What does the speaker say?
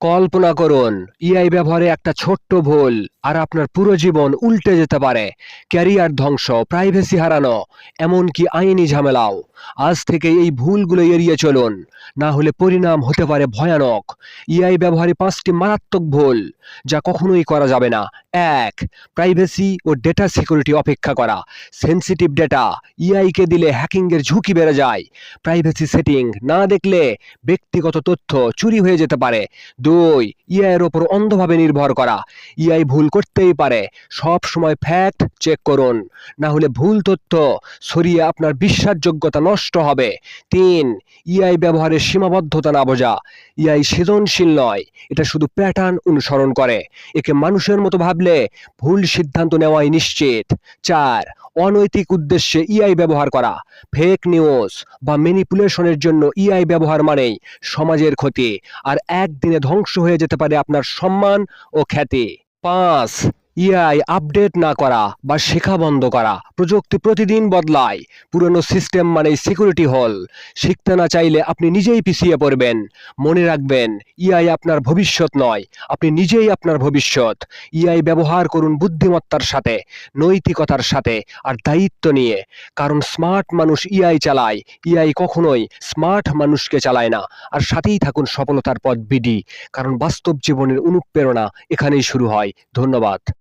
কল্পনা করুন ইআই ব্যবহারে একটা ছোট্ট ভুল আর আপনার পুরো জীবন উল্টে যেতে পারে। ক্যারিয়ার ধ্বংস, প্রাইভেসি হারানো, এমনকি আইনি ঝামেলাও। আজ থেকে এই ভুলগুলো এড়িয়ে চলুন, না হলে পরিণাম হতে পারে ভয়ানক। ইআই ব্যবহারে পাঁচটি মারাত্মক ভুল, যা কখনোই করা যাবে না। এক প্রাইভেসি ও ডেটা সিকিউরিটি অপেক্ষা করা। সেনসিটিভ ডেটা ইআইকে দিলে হ্যাকিংয়ের ঝুঁকি বেড়ে যায়। প্রাইভেসি সেটিং না দেখলে ব্যক্তিগত তথ্য চুরি হয়ে যেতে পারে। দুই ইআই এর ওপর অন্ধভাবে নির্ভর করা। ইআই ভুল করতেই পারে। সব সময় ফ্যাক্ট চেক করুন। না হলে ভুল তথ্য ছড়িয়ে আপনার বিশ্বাসযোগ্যতা নষ্ট হবে। তিন ইআই ব্যবহারের সীমাবদ্ধতা না বোঝা। ইআই সৃজনশীল নয়। এটা শুধু প্যাটার্ন অনুসরণ করে। একে মানুষের মতো ভাবলে ভুল সিদ্ধান্ত নেওয়াই নিশ্চিত। চার, অনৈতিক উদ্দেশ্যে ইআই ব্যবহার করা। ফেক নিউজ বা ম্যানিপুলেশনের জন্য ইআই ব্যবহার মানেই সমাজের ক্ষতি। আর একদিনে ধ্বংস হয়ে যেতে পারে আপনার সম্মান ও খ্যাতি। পাঁচ ইআই আপডেট না করা বা শেখা বন্ধ করা, প্রযুক্তি প্রতিদিন বদলায়, পুরনো সিস্টেম মানে সিকিউরিটি হল শিখতে না চাইলে আপনি নিজেই পিছিয়ে পড়বেন। মনে রাখবেন ইআই আপনার ভবিষ্যৎ নয়, আপনি নিজেই আপনার ভবিষ্যৎ। ইআই ব্যবহার করুন বুদ্ধিমত্তার সাথে, নৈতিকতার সাথে আর দায়িত্ব নিয়ে। কারণ স্মার্ট মানুষ ইআই চালায় ইআই কখনোই স্মার্ট মানুষকে চালায় না। আর সাথেই থাকুন সফলতার পথ বিডি কারণ বাস্তব জীবনের অনুপ্রেরণা এখানেই শুরু হয়। ধন্যবাদ।